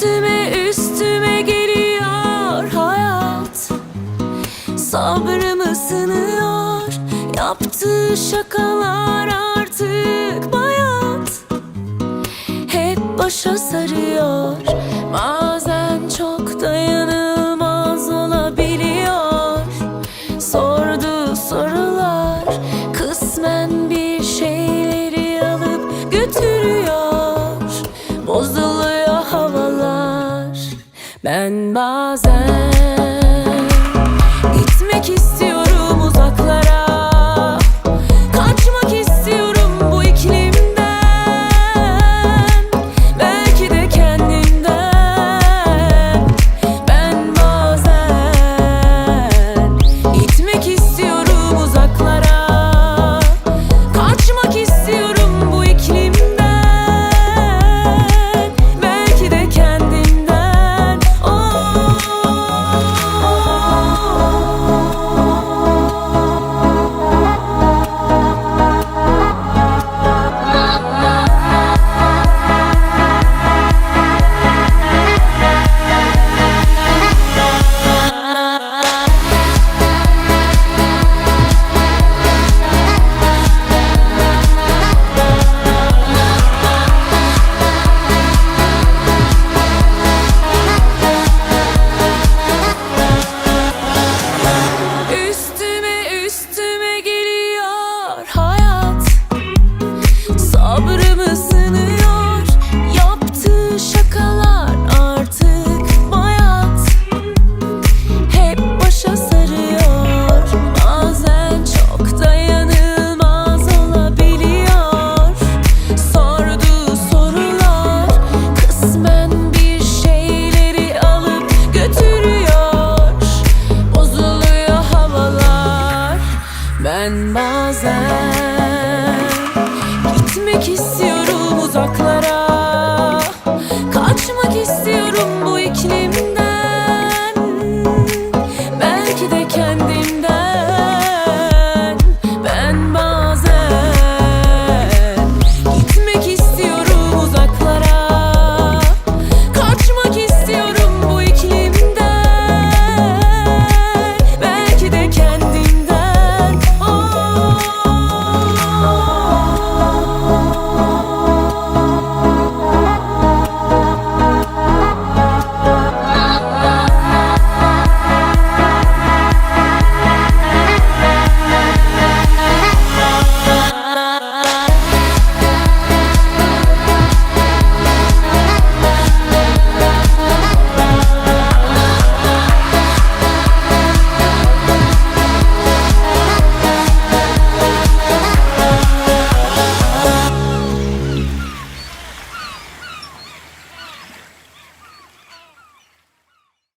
Üstüme üstüme geliyor hayat. Sabrımı sınıyor Yaptığı şakalar artık bayat. Hep başa sarıyor. Bazen çok dayanılmaz olabiliyor. Sorduğu sorular Kısmen Ben bazen